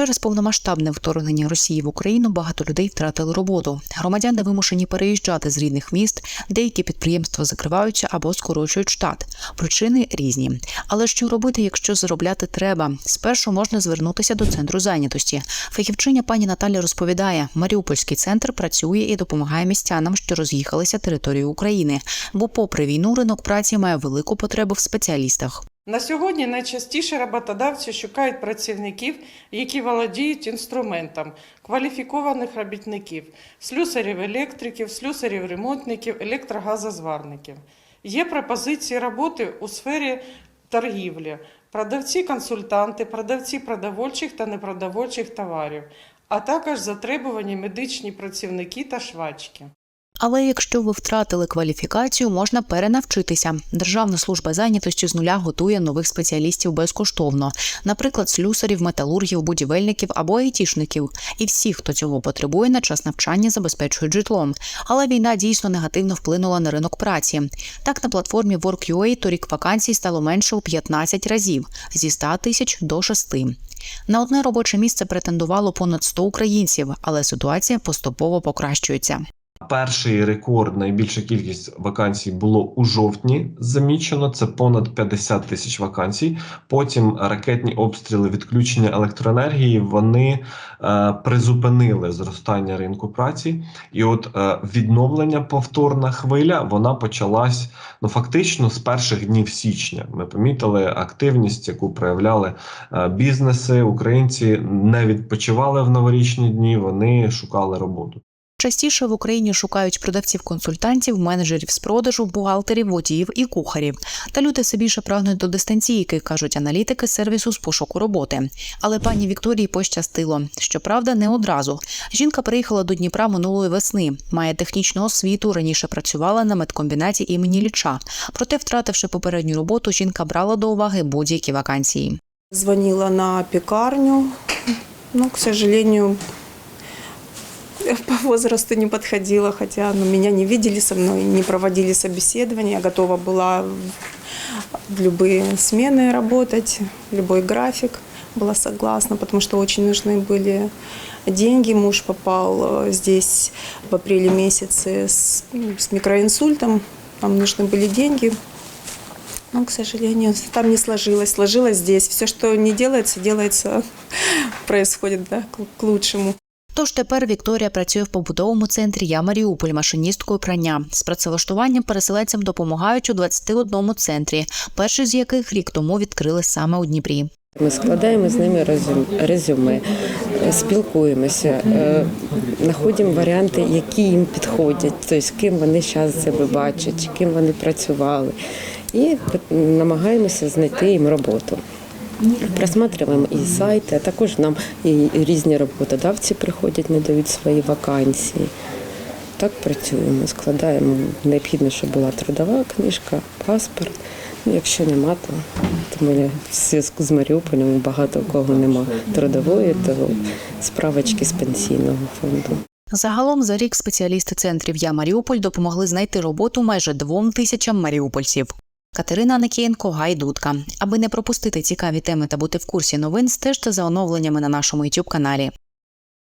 Через повномасштабне вторгнення Росії в Україну багато людей втратили роботу. Громадяни вимушені переїжджати з рідних міст. Деякі підприємства закриваються або скорочують штат. Причини різні. Але що робити, якщо заробляти треба? Спершу можна звернутися до центру зайнятості. Фахівчиня пані Наталя розповідає, Маріупольський центр працює і допомагає містянам, що роз'їхалися територією України. Бо, попри війну, ринок праці має велику потребу в спеціалістах. На сьогодні найчастіше роботодавці шукають працівників, які володіють інструментом, кваліфікованих робітників, слюсарів електриків, слюсарів ремонтників, електрогазозварників. Є пропозиції роботи у сфері торгівлі, продавці-консультанти, продавці продовольчих та непродовольчих товарів, а також затребувані медичні працівники та швачки. Але якщо ви втратили кваліфікацію, можна перенавчитися. Державна служба зайнятості з нуля готує нових спеціалістів безкоштовно, наприклад, слюсарів, металургів, будівельників або айтішників. І всі, хто цього потребує, на час навчання забезпечують житлом. Але війна дійсно негативно вплинула на ринок праці. Так, на платформі Work.ua торік вакансій стало менше у 15 разів зі 100 тисяч до 6. На одне робоче місце претендувало понад 100 українців, але ситуація поступово покращується. Перший рекорд, найбільша кількість вакансій було у жовтні. Замічено це понад 50 тисяч вакансій. Потім ракетні обстріли, відключення електроенергії вони е, призупинили зростання ринку праці. І от е, відновлення повторна хвиля вона почалась ну фактично з перших днів січня. Ми помітили активність, яку проявляли е, бізнеси. Українці не відпочивали в новорічні дні. Вони шукали роботу. Частіше в Україні шукають продавців-консультантів, менеджерів з продажу, бухгалтерів, водіїв і кухарів. Та люди все більше прагнуть до дистанційки, кажуть аналітики сервісу з пошуку роботи. Але пані Вікторії пощастило. Щоправда, не одразу. Жінка приїхала до Дніпра минулої весни, має технічну освіту. Раніше працювала на медкомбінаті імені Ліча. Проте, втративши попередню роботу, жінка брала до уваги будь-які вакансії. Звонила на пекарню, но, к сожалению, по возрасту не подходила, хотя ну, меня не видели со мной, не проводили собеседования. Я готова была в любые смены работать, любой график была согласна, потому что очень нужны были деньги. Муж попал э, здесь в апреле месяце с, ну, с микроинсультом, нам нужны были деньги. Но, к сожалению, там не сложилось. Сложилось здесь. Все, что не делается, делается, происходит да, к лучшему. Тож тепер Вікторія працює в побутовому центрі Я Маріуполь машиністкою прання. З працевлаштуванням переселенцям допомагають у 21 центрі, перший з яких рік тому відкрили саме у Дніпрі. Ми складаємо з ними резю- резюме, спілкуємося, е, знаходимо варіанти, які їм підходять, тобто ким вони зараз себе бачать, ким вони працювали, і намагаємося знайти їм роботу. Просматриваємо і сайти, а також нам і різні роботодавці приходять, надають свої вакансії. Так працюємо, складаємо. Необхідно, щоб була трудова книжка, паспорт. Ну, якщо нема, то, то ми в зв'язку з Маріуполем багато кого нема трудової, то справочки з пенсійного фонду. Загалом за рік спеціалісти центрів Я Маріуполь допомогли знайти роботу майже двом тисячам маріупольців. Катерина Никієнко, Гайдутка. Аби не пропустити цікаві теми та бути в курсі новин, стежте за оновленнями на нашому youtube каналі